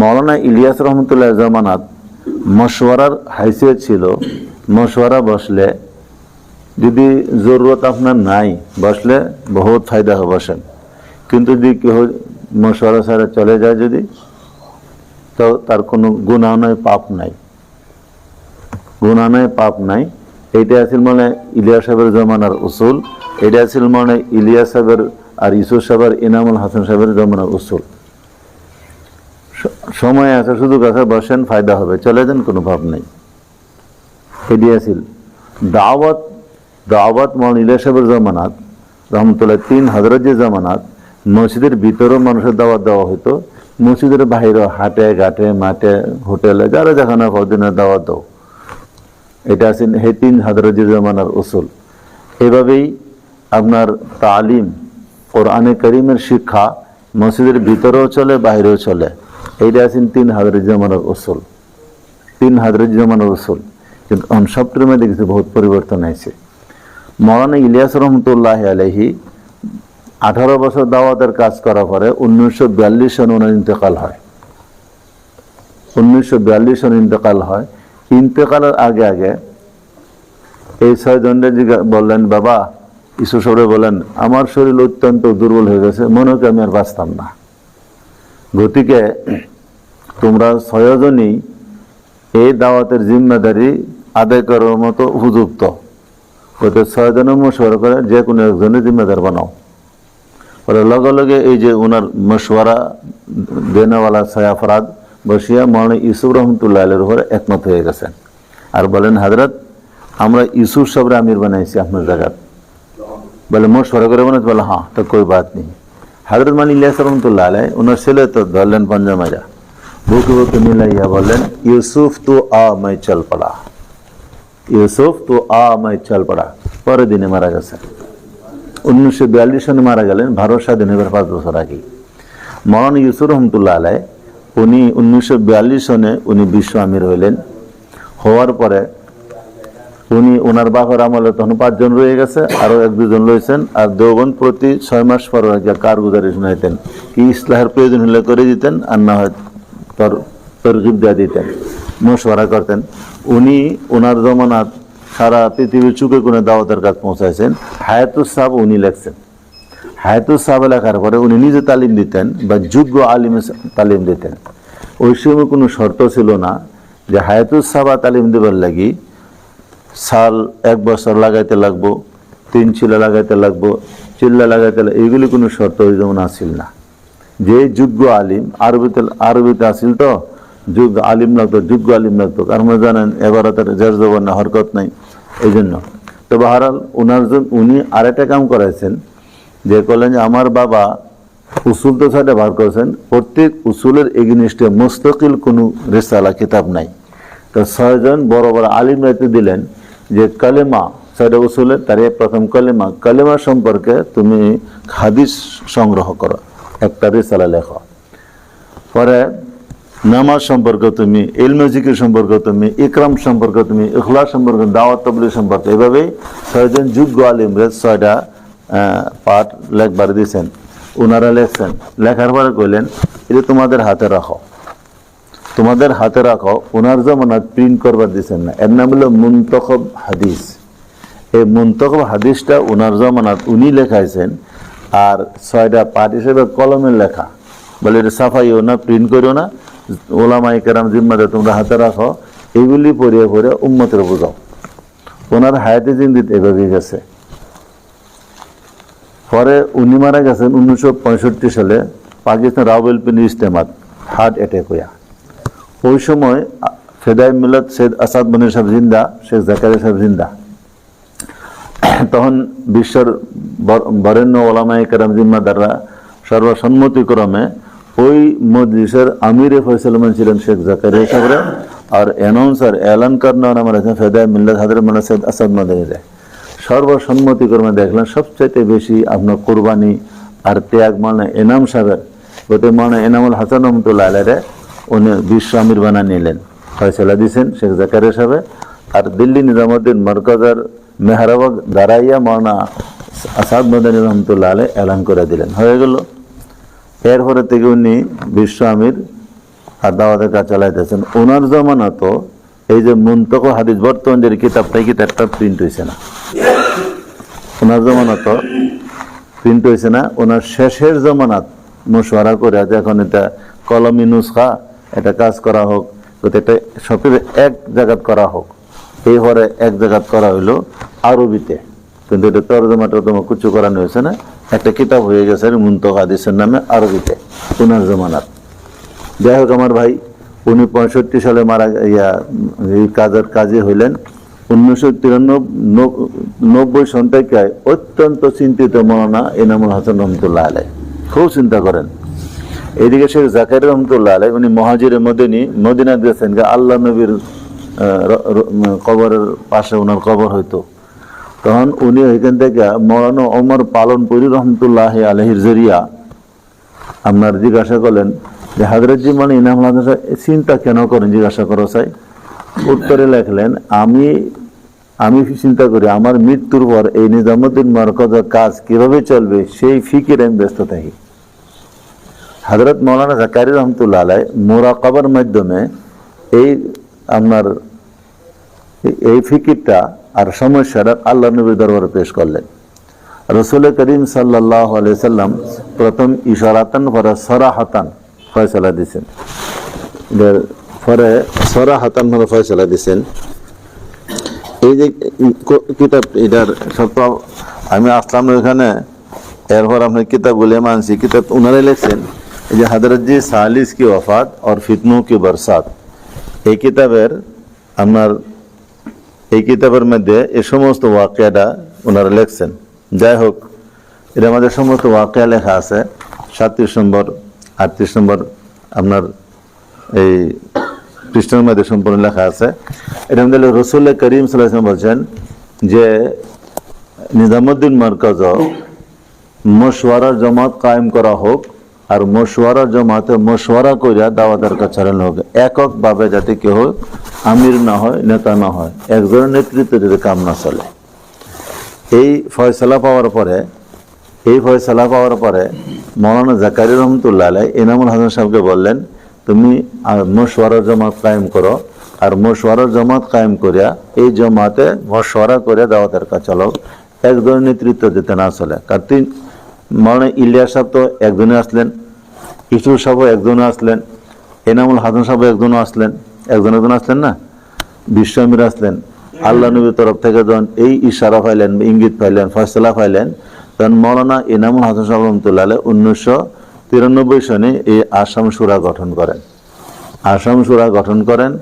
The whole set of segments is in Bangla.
মৌলানা ইলিয়াস রহমতুল্লাহ জামানাত মশওয়ারার হাইসিয়ত ছিল, মশওয়ারা বসলে যদি জরুরত আপনার নাই, বসলে বহুত ফায়দা বসেন। কিন্তু যদি কেউ মশওয়ারা ছাড়া চলে যায় যদি, তো তার কোনো গুণা নয় পাপ নাই। গুণা নয় পাপ নাই। এইটা আছিল মানে ইলিয়াস সাহেবের জমানার উসুল। এটা আছিল মানে ইলিয়াস সাহেবের আর ইসুর সাহেবের ইনামুল হাসান সাহেবের জমানার উসুল। সময় আছে শুধু কাছে বসেন, ফায়দা হবে। চলে যান, কোনো ভাব নেই। আছিল দাওয়াত দাওয়াত মৌলান ইলিয়াস সাহেবের জমানাত, রহমতুল্লাহ তিন হজরত যে জমানাত, মসজিদের ভিতরেও মানুষের দাওয়াত দেওয়া হতো মসজিদের বাইরেও হাটে, ঘাটে, মাঠে, হোটেলে, যারা যেখানে কদিনের দাওয়াত দাও। এটা আছে হে তিন হাজরত জমানার উসুল। এভাবেই আপনার তালিম, কোরআনে করিমের শিক্ষা মসজিদের ভিতরেও চলে বাইরেও চলে। এইটা আছেন তিন হাজরত জমানার উসুল। তিন হাজরত জমানার উসুল। কিন্তু সবটির মধ্যে কিছু বহুত পরিবর্তন হয়েছে মৌলানা ইলিয়াস রহমতুল্লাহ আলহি আঠারো বছর দাওয়াতের কাজ করার পরে উনিশশো বিয়াল্লিশ সনে ওনার ইন্তেকাল হয়। উনিশশো বিয়াল্লিশ সনে ইন্তেকাল হয়। ইন্তেকালের আগে আগে এই ছয়জনের জিজ্ঞা বললেন, বাবা ঈশ্বর বলেন, আমার শরীর অত্যন্ত দুর্বল হয়ে গেছে, মনে হয় আমি আর বাঁচতাম না। গতিকে তোমরা ছয়জনই এই দাওয়াতের জিম্মেদারি আদায় করার মতো উপযুক্ত। ওতে ছয়জনের মশওয়ারা করে যে কোনো একজনের জিম্মেদার বানাও। বলে লগে লগে এই যে ওনার মশওয়ারা, দেনেওয়ালা সয়াফরাদ বসিয়া মৌলানা ইসুফ রহমতুল্লাহ আলের উপরে একমত হয়ে গেছেন। আর বলেন, হাজরত, আমরা ইসুফ সবরে আমির বানাইছি আপনার জায়গাত। বলে মশওয়ারা করে বানাইছে, বলে হ্যাঁ তো কোই বাত নেই। হাজরত মানি ইলিয়াস রহমতুল্লাহ আলাই ওনার ছেলে তো ধরলেন পঞ্জামাজা বুকে বুকে মিলাইয়া বললেন, ইউসুফ তু আ মাই চল পড়া। ইউসুফ তু আ মাই চল পড়া। পরের দিনে মারা গেছে। উনিশশো বিয়াল্লিশ সনে মারা গেলেন, ভারত স্বাধীন হবার পাঁচ বছর আগে মৌলানা ইউসুফ রহমতুল্লাহ আলাই উনি উনিশশো বিয়াল্লিশ সনে উনি বিশ্ব আমির হইলেন। হওয়ার পরে উনি ওনার বাপের আমলে তখন পাঁচজন রয়ে গেছে, আরও এক দুজন রয়েছেন আর দেওবন প্রতি ছয় মাস পর কারগুজারি শুনাইতেন। কি ইসলাহের প্রয়োজন হলে করে দিতেন, আর না হয় তর তরকিব দেওয়া দিতেন, মশওয়ারা করতেন। উনি ওনার জমানাত সারা পৃথিবীর চুকে কোনে দাওয়াতের কাজ পৌঁছাইছেন। হায়াতুস সাহ উনি লেখছেন। হায়াতুস সাহ লেখার পরে উনি নিজে তালিম দিতেন বা যোগ্য আলিমে তালিম দিতেন। ওই সময় কোনো শর্ত ছিল না যে হায়াতুস সাবা তালিম দেবার লাগি সাল এক বছর লাগাইতে লাগবো, তিন চিল্লা লাগাইতে লাগবো চিল্লা লাগাইতে লাগ- এইগুলি কোনো শর্ত যেমন আসিল না। যে যোগ্য আলিম, আরবিতে আরবিতে আসিল তো, যোগ্য আলিম লাগতো যোগ্য আলিম লাগতো কারণ জানেন এবারে তার জের না হরকত নাই এই জন্য তো বাহারাল ওনার জন্য উনি আরেকটা কাম করাইছেন, যে করলেন যে আমার বাবা উসুল তো সাইডে বার করেছেন, প্রত্যেক উসুলের এগিনিস্টে মুস্তকিল কোনো রেসালা, কিতাব নাই। তো ছয়জন বড় বড় আলিম রাইতে দিলেন যে কালেমা সাইডে উসুলের তার প্রথম কালেমা কালেমা সম্পর্কে তুমি হাদিস সংগ্রহ করো, একটা রেসালা লেখো। পরে নামাজ সম্পর্কে তুমি ইলমজিকের সম্পর্কে তুমি, ইকরাম সম্পর্কে তুমি ইখলা সম্পর্কে, দাওয়াত তবলি সম্পর্কে, এভাবেই ছয়জন যোগ্য আলিমরে ছয়টা পাঠ লেখবার দিয়েছেন ওনারা লেখছেন। লেখার পরে কইলেন, এটা তোমাদের হাতে রাখো। তোমাদের হাতে রাখো ওনার জমানাত প্রিন্ট করবার দিচ্ছেন না। এর নাম হলো মুন্তখব হাদিস। এই মুন্তখব হাদিসটা ওনার জমানাত উনি লেখাইছেন, আর ছয়টা পাঠ হিসেবে কলমের লেখা। বলে এটা সাফাইও না প্রিন্ট করিও না। ওলামাই কেরাম জিম্মাতে তোমরা হাতে রাখো এইগুলি পড়িয়ে পড়ে উম্মতের বোঝাও। ওনার হায়াতে জিন্দিত এভাবেই গেছে। পরে উনি মারা গেছেন উনিশশো পঁয়ষট্টি সালে, পাকিস্তান রাওয়েলপিনি ইস্তেমাত হার্ট অ্যাটাক হইয়া। ওই সময় ফেদাই মিলাদ শেখ আসাদ মনির সাহেব জিন্দা, শেখ জাকারিয়া সাহেব জিন্দা। তখন বিশ্বর বর- বরেণ্য ওলামাই কেরাম জিম্মাদাররা সর্বসম্মতিক্রমে ওই মজলিসের আমিরে ফয়সলমান ছিলেন শেখ জাকারিয়া সাহেবরা আর অ্যানাউন্সার এলান কর্নার আমার আছেন ফেদাই মিল্লাত হাজার মানে সৈয়দ আসাদ মাদানিরা। সর্বসম্মতিক্রমে দেখলেন সবচাইতে বেশি আপনার কোরবানি আর ত্যাগ মানে এনাম সাহেবের। গত মানে এনামুল হাসান রহমতুল্লাহ আলারে উনি বিশ্ব আমির বানা নিলেন। ফয়সলা দিয়েছেন শেখ জাকারিয়া সাহেব। আর দিল্লি নিজামুদ্দিন মরকজার মেহরাবাগ দাঁড়াইয়া মৌলানা আসাদ মদানী রহমতুল্লাহ আলাই এলান করে দিলেন। হয়ে গেল। এরপরে থেকে উনি বিশ্ব আমির আর দাওয়াতের কাজ চালাইতেছেন। ওনার জমানা তো এই যে মুন্তক হাদিস, বর্তমান যে কিতাবটা এই কিতাবটা প্রিন্ট হয়েছে না। ওনার জমানা তো প্রিন্ট হয়েছে না। ওনার শেষের জমানাত মশওয়ারা করে এখন এটা কলমি নুসখা এটা কাজ করা হোক তো এটা এক জায়গাত করা হোক, এই হরে এক জায়গাত করা হইল আরবিতে। কিন্তু এটা তর্জমা টর্জমা কিছু করানো হয়েছে না? একটা কিতাব হয়ে গেছে মুন্তক হাদিসের নামে আরবিতে ওনার জমানাত। যাই হোক আমার ভাই, উনি পঁয়ষট্টি সালে মারা ইয়া, এই কাজের কাজে হইলেন। উনিশশো তিরানব্বই সন থেকে অত্যন্ত চিন্তিত মৌলানা এনামুল হাসান রহমতুল্লাহ আলাই খুব চিন্তা করেন। এদিকে শেখ জাকার রহমতুল্লাহ আলাই উনি মহাজিরে মদিনী মদিনা গেছেন আল্লাহ নবীর কবরের পাশে ওনার কবর হইতো। তখন উনি ওইখান থেকে মৌলানা ওমর পালনপুরি রহমতুল্লাহ আলহির জরিয়া আপনার জিজ্ঞাসা করলেন যে হাজরতজি মানে ইনাম চিন্তা কেন করেন? জিজ্ঞাসা করো চাই উত্তরে লেখলেন, আমি আমি চিন্তা করি, আমার মৃত্যুর পর এই নিজামুদ্দিন মার্কজের কাজ কীভাবে চলবে, সেই ফিকির আমি ব্যস্ত থাকি। হজরত মৌলানা জাকারি রহমতুল্লাহ আলাই মোরাকাবার মাধ্যমে এই আপনার এই- ফিকিরটা আর সমস্যাটা আল্লাহ নবীর দরবারে পেশ করলেন। রসুল করিম সাল্লাহ সাল্লাম প্রথম ইশারাতান, পরে সরাহাতান ফয়সলা এবার পরে সরাহাতান পরে ফয়সলা দিছেন। এই যে কিতাব এটার সত্য, আমি আসলাম এখানে এরপর আপনার কিতাবগুলি মানছি, কিতাব উনারাই লেখছেন। এই যে হজরতজি সালিস কি ওফাত আর ফিতনু কি বরসাত এই কিতাবের আপনার এই কিতাবের মধ্যে এ সমস্ত ওয়াকিয়াটা ওনারা লেখছেন যাই হোক এটা আমাদের সমস্ত ওয়াকিয়া লেখা আছে সাতত্রিশ নম্বর আটত্রিশ নম্বর আপনার এই পৃষ্ঠার মধ্যে সম্পূর্ণ লেখা আছে এটা মধ্যে রসুল করিম সাল্লাম বলছেন যে নিজামুদ্দিন মরকজ মশওয়ারার জমাত কায়েম করা হোক আর মশওয়ারার জমাতে মশওয়ারা করিয়া দাওয়াতের কাজ চালানো হোক এককভাবে যাতে কেউ আমির না হয়, নেতা না হয়, একজনের নেতৃত্বে যদি কাম না চলে। এই ফয়সলা পাওয়ার পরে, এই ফয়সলা পাওয়ার পরে মৌলানা জাকারি রহমতুল্লাহ আলাই এনামুল হাসান সাহেবকে বললেন, তুমি মশওয়ারার জমাত কায়েম করো। আর মশওয়ারার জমাত কায়েম করিয়া এই জমাতে মশওয়ারা করে দাওয়াতের কাজ চালাও। একজনের নেতৃত্ব দিতে না চলে। কারণ মৌলানা ইলিয়াস সাহেব তো একজনে আসলেন ইসুর সাহেব একজনে আসলেন, এনামুল হাসান সাহেব একজনও আসলেন, একজন একজন আসলেন না? বিশ্বমীর আসলেন। আল্লাহ নবীর তরফ থেকে যখন এই ইশারা পাইলেন, ইঙ্গিত পাইলেন, ফয়সলা পাইলেন, তখন মৌলানা ইনামুল হাসান সাহেব রহমতুল্লাহ উনিশশো তিরানব্বই সনে এই আসাম সুরা গঠন করেন। আসাম সুরা গঠন করেন,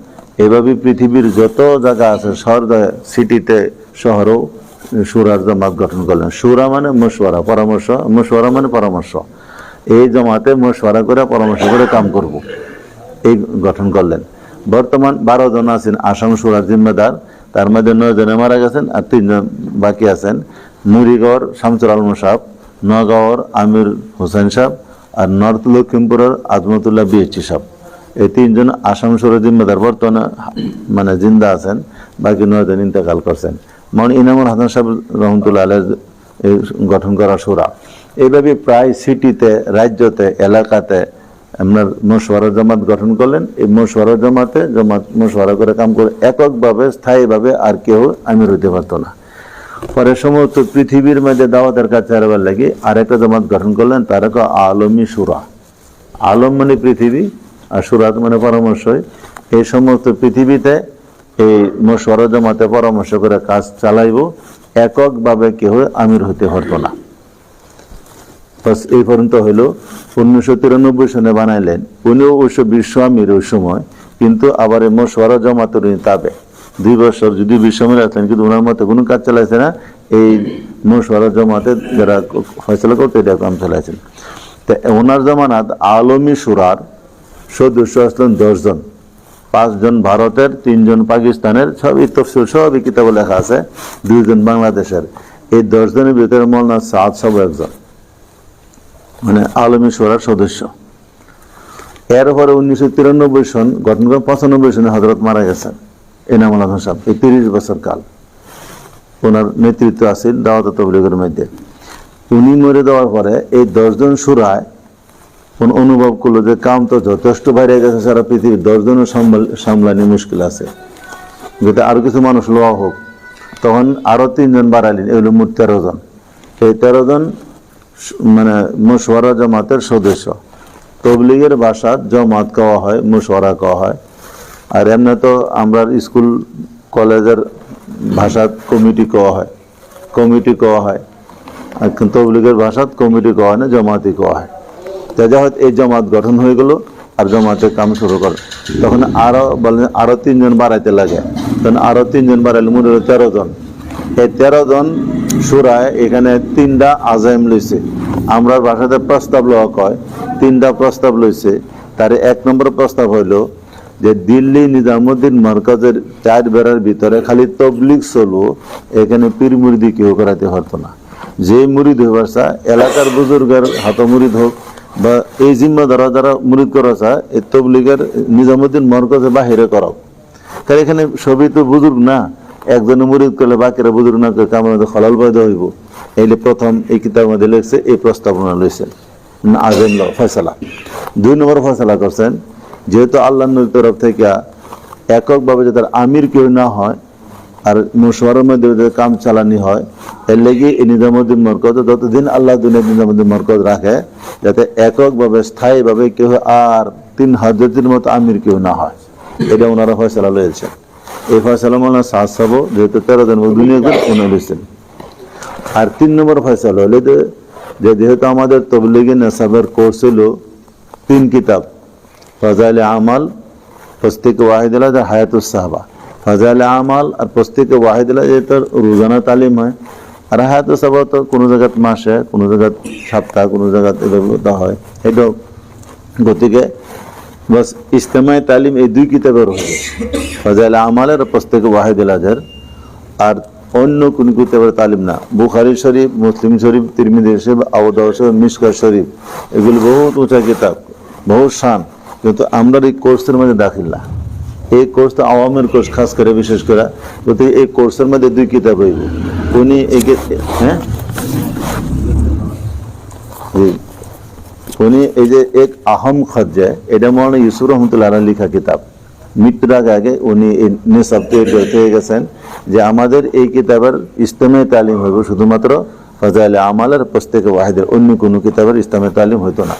এভাবে পৃথিবীর যত জায়গা আছে শহর সিটিতে শহরেও সুরার জমাত গঠন করলেন। সুরা মানে মশওয়ারা, পরামর্শ, মশওয়ারা মানে পরামর্শ। এই জমাতে মশওয়ারা করে, পরামর্শ করে কাম করব। এই গঠন করলেন। বর্তমান বারো জন আছেন, আসাম সুরার জিম্মেদার, তার মধ্যে নয় জনে মারা গেছেন আর তিনজন বাকি আছেন। মুড়িগড়, শামসুর আলম সাহেব নগাঁওর আমির হোসেন সাহেব আর নর্থ লক্ষিমপুরের আজমতুল্লাহ বিএসটি সাহেব। এই তিনজন আসাম সুরের জিম্মেদার, বর্তমানে মানে জিন্দা আছেন, বাকি নয় জন ইন্তেকাল করছেন। মানে ইনামুল হাসান সাহেব রহমতুল্লাহ আলের গঠন করা সুরা। এইভাবে প্রায় সিটিতে, রাজ্যতে, এলাকাতে আপনার মশওয়ারা জামাত গঠন করলেন। এই মশওয়ারা জামাতে জামাত মশওয়ারা করে কাম করে এককভাবে, স্থায়ীভাবে আর কেউ আমির হইতে পারতো না। পরে সমস্ত পৃথিবীর মধ্যে দাওয়াতের কাছে চারবার লাগে আরেকটা জমাত গঠন করলেন, তার এক আলমী সুরা। আলম মানে পৃথিবী, আর সুরাত মানে পরামর্শই। এই সমস্ত পৃথিবীতে এই মশওয়ারা জামাতে পরামর্শ করে কাজ চালাইব। এককভাবে কেউ আমির হতে পারতো না। বাস এই পর্যন্ত হইল। উনিশশো তিরানব্বই সনে বানাইলেন। উনিও অবশ্য বিশ্ব আমির ওই সময়, কিন্তু আবার এই মশওয়ারা জমাতের উনি তাবে। দুই বছর যদি বিশ্ব আমির আসলেন কিন্তু ওনার মতো কোনো কাজ চালাইছে না। এই মশওয়ারা জমাতে যারা ফয়সলা করতে, এটা কাম চালাইছেন। তা ওনার জমানাত আলমী সুরার সদস্য আসলেন দশজন। পাঁচজন ভারতের, তিনজন পাকিস্তানের, সবই তফসিল সবই কিতাবে লেখা আছে, দুইজন বাংলাদেশের। এই দশজনের ভিতরে মৌলানা সাদ সব একজন মানে আলমী সোরার সদস্য। এরপরে উনিশশো তিরানব্বই সন গঠন করে পঁচানব্বই সনে হজরত মারা গেছেন এনামুল হাসান সাহেব। এই তিরিশ বছর কাল ওনার নেতৃত্ব আছেন দাওয়াত তবলিগের মধ্যে। উনি মরে দেওয়ার পরে এই দশজন সুরায় উনি অনুভব করল যে কাম তো যথেষ্ট বাইরে গেছে, সারা পৃথিবীর দশজনের সামল- সামলানি মুশকিল আছে। যাতে আরও কিছু মানুষ লওয়া হোক, তখন আরও তিনজন বাড়ালেন এগুলো মোট তেরো জন। এই তেরো জন মানে মুশওয়ারা জামাতের সদস্য। তবলিগের ভাষা জমাত কওয়া হয়, মুশওয়ারা কওয়া হয়। আর এমনি তো আমরা স্কুল, কলেজের ভাষা কমিটি কওয়া হয়, কমিটি কওয়া হয়। তবলিগের ভাষাত কমিটি কওয়া হয় না জমাতি কওয়া হয়। তা যা এই জমাত গঠন হয়ে গেল আর জমাতে কাম শুরু করে। তখন আরও বলেন, আরও তিনজন বাড়াইতে লাগে। তখন আরও তিনজন বাড়াইলে মনে হলো তেরো জন। এই তেরো জন সুরায় এখানে তিনটা আজাইম লইছে। আমরা ভাষাতে প্রস্তাব লওয়া কয়, তিনটা প্রস্তাব লইছে। তার এক নম্বর প্রস্তাব হইল যে দিল্লি নিজামুদ্দিন মার্কাজের চার বেড়ার ভিতরে খালি তবলিগ চলো এখানে পীর মুরিদি কেউ করাতে হতো না। যে হবার চা এলাকার বুজুর্গের হাত মুরিদ হোক বা এই জিম্মাদারা যারা মুরিদ করা চা এই তবলিগের নিজামুদ্দিন মরকজে বাহিরে করাও। কারণ এখানে সবই তো বুজুর্গ না। একজনে মুরিদ করলে বাকিরা বুজুর্গ না করে কামড় খলাল পয়দা হইব। এইলে প্রথম এই কিতাবের মধ্যে লেখছে, এই প্রস্তাবনা লইছেন। আজম ফয়সালা। দুই নম্বর ফয়সালা করছেন, যেহেতু আল্লাহ নবীর তরফ থেকে এককভাবে যাতে আমির কেউ না হয় আর মুশওয়ারের মধ্যে কাম চালানি হয়, এর লেগে এই নিজামুদ্দিন মরকজ যতদিন আল্লাহ দুনিয়া নিজামুদ্দিন মরকজ রাখে, যাতে এককভাবে, স্থায়ীভাবে কেউ আর তিন হাজারের মতো আমির কেউ না হয়। এটা ওনারা ফয়সালা লয়েছেন এই ফয়সালা মানে সাহস সাবো যেহেতু তেরো দিন দুনিয়া আর তিন নম্বর ফয়সালা হলো যে যেহেতু আমাদের তবলিগি নেশাবের কোর্স হলো তিন কিতাব, ফজাইল আমাল পস্তিক ওয়াহিদুল্লাহ, হায়াতুস সাহাবা। ফজাইল আমাল আর পস্তিক ওয়াহিদুল্লাহ যেটা রোজানা তালিম হয়, আর হায়াতুস সাহাবা তো কোনো জায়গাত মাসে, কোনো জায়গাত সপ্তাহ, কোনো জায়গাত দেওয়া হয়। এটাও গতিকে বাস ইস্তেমায় তালিম এই দুই কিতাবের হবে ফজাইল আমালের পস্তিক ওয়াহিদুল্লাহের আর অন্য কোন কিতাবের তালিম না। বুখারি শরীফ, মুসলিম শরীফ তিরমিদি শরীফ আবুদাউ শরীফ মিসকার শরীফ, এগুলো বহুত উঁচা কিতাব, বহুত শান। কিন্তু আমরা এই কোর্সের মধ্যে দাখিল না। এই কোর্স তো আওয়ামের কোর্স খাস করে, বিশেষ করে। গতিকে এই কোর্সের মধ্যে দুই কিতাব হইব। উনি হ্যাঁ? উনি এই যে এক আহম খজ্জা, এটা মনে ইউসুফ রহমতুল্লাহ লিখা কিতাব। মৃত্যুর আগে উনি নিসাব গেছেন যে আমাদের এই কিতাবের ইসলামে তালিম হইব। শুধুমাত্র ফজাইলে আমালের প্রত্যেক ওয়াহিদের অন্য কোনো কিতাবের ইসলামে তালিম হইতো না।